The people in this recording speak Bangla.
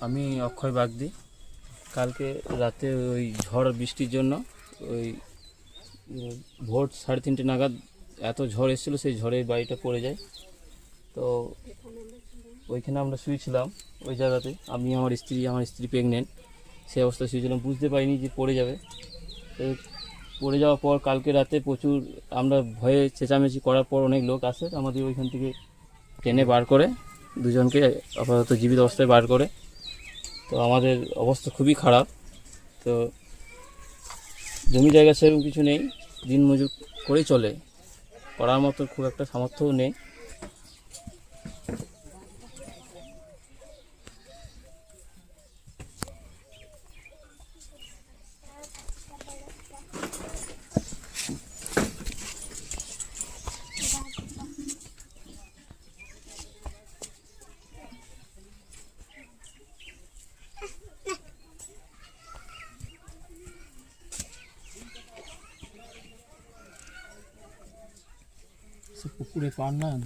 আমি অক্ষয় বাগদি। কালকে রাতে ওই ঝড় বৃষ্টির জন্য ওই ভোর সাড়ে তিনটে নাগাদ এত ঝড় এসেছিল, সেই ঝড়ে বাড়িটা পড়ে যায়। তো ওইখানে আমরা শুয়েছিলাম ওই জায়গাতে। আমি, আমার স্ত্রী আমার স্ত্রী প্রেগনেন্ট সেই অবস্থায় শুয়েছিলাম। বুঝতে পারিনি যে পড়ে যাবে। তো পড়ে যাওয়ার পর কালকে রাতে প্রচুর আমরা ভয়ে চেঁচামেচি করার পর অনেক লোক আসে আমাদের ওইখান থেকে টেনে বার করে। দুজনকে আপাতত জীবিত অবস্থায় বার করে। তো আমাদের অবস্থা খুবই খারাপ। তো জমি জায়গা সেরকম কিছু নেই দিন মজুর করেই চলে। করার মতো খুব একটা সামর্থ্যও নেই। se procure toarna